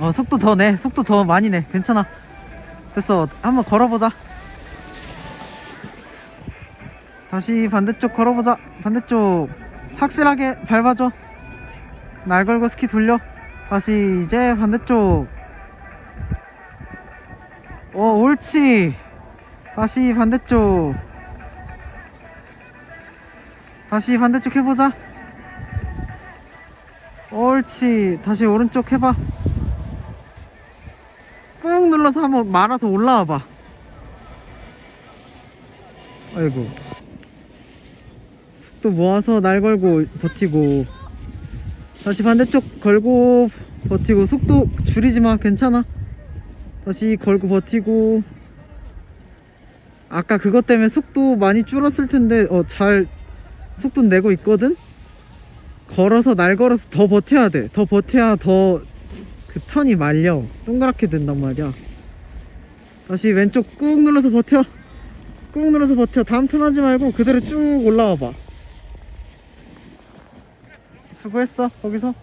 어 속도 더 내. 속도 더 많이 내. 괜찮아. 됐어. 한번 걸어보자. 다시 반대쪽 걸어보자. 반대쪽. 확실하게 밟아줘. 날 걸고 스키 돌려. 다시 이제 반대쪽. 어 옳지. 다시 반대쪽. 다시 반대쪽 해보자. 옳지. 다시 오른쪽 해봐 꾹 눌러서 한번 말아서 올라와 봐. 아이고. 속도 모아서 날 걸고 버티고. 다시 반대쪽 걸고 버티고. 속도 줄이지 마. 괜찮아? 다시 걸고 버티고. 아까 그것 때문에 속도 많이 줄었을 텐데 어 잘 속도 내고 있거든? 걸어서 날 걸어서 더 버텨야 돼. 더 버텨야 더 그 턴이 말려. 동그랗게 된단 말이야. 다시 왼쪽 꾹 눌러서 버텨. 꾹 눌러서 버텨. 다음 턴 하지 말고 그대로 쭉 올라와 봐. 수고했어 거기서